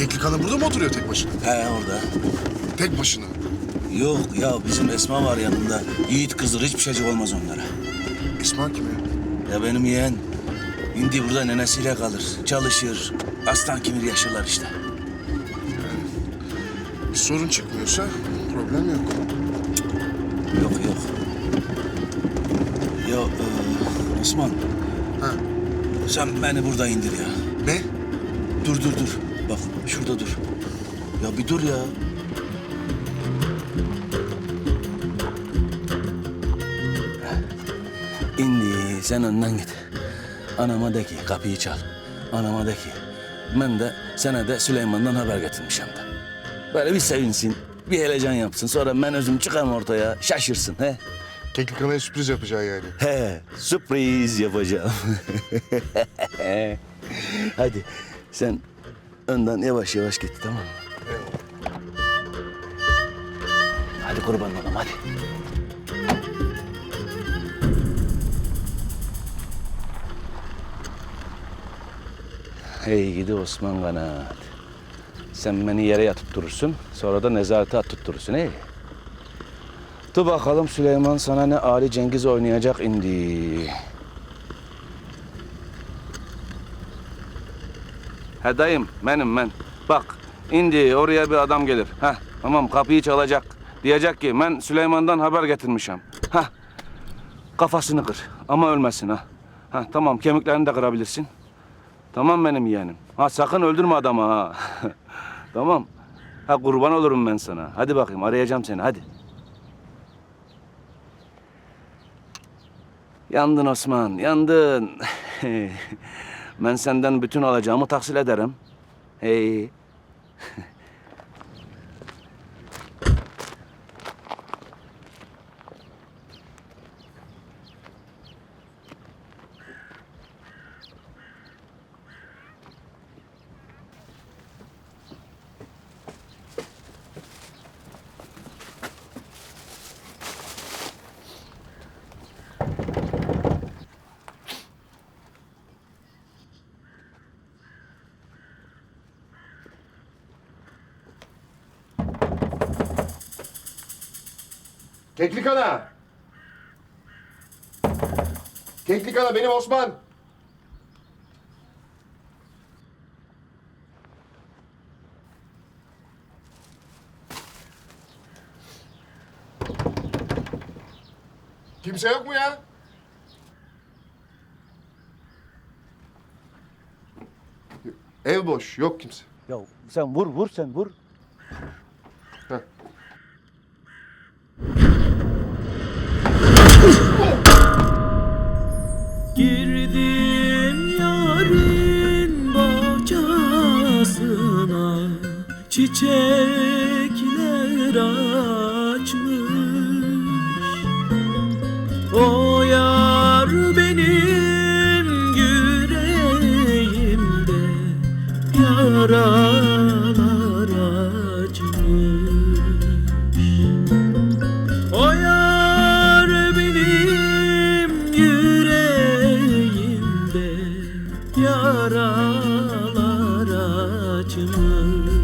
Keklik Hanım burada mı oturuyor tek başına? He orada. Tek başına. Yok ya bizim Esma var yanında. Yiğit kızdır hiçbir şeycik olmaz onlara. Esma kim ya? Ya benim yeğen indi burada nenesiyle kalır. Çalışır. Aslan kimir yaşarlar işte. Bir sorun çıkmıyorsa problem yok. Yok yok. Ya e, Osman Ha. sen beni burada indir ya. Ne? Dur dur dur. Bak şurada dur. Ya bir dur ya. İndi sen önden git. Anama de ki kapıyı çal. Anama de ki ben de sana de Süleyman'dan haber getirmişim de. Böyle bir sevinsin, bir heyecan yapsın. Sonra ben özüm çıkarım ortaya, şaşırsın he. Keklik Hanım'a sürpriz yapacağı yani. He, sürpriz yapacağım. Hadi sen önden yavaş yavaş git tamam mı? Hadi kurban olayım hadi. Hey gidi Osman Kanat. Sen beni yere yatıp durursun. Sonra da nezarete durursun hey. Dur bakalım Süleyman sana ne Ali Cengiz oynayacak indi. He dayım benim ben. Bak indi oraya bir adam gelir. Heh tamam kapıyı çalacak. Diyecek ki ben Süleyman'dan haber getirmişim. Heh kafasını kır ama ölmesin ha. Ha tamam kemiklerini de kırabilirsin. Tamam benim yeğenim. Ha sakın öldürme adamı ha. tamam. Ha kurban olurum ben sana. Hadi bakayım arayacağım seni hadi. Yandın Osman, yandın. ben senden bütün alacağımı tahsil ederim. Hey. Keklik Ana! Keklik Ana benim Osman. Kimse yok mu ya? Ev boş, yok kimse. Ya sen vur, vur sen vur. çiçekler açmış. O yar benim yüreğimde yaralar açmış. O benim yüreğimde yaralar açmış.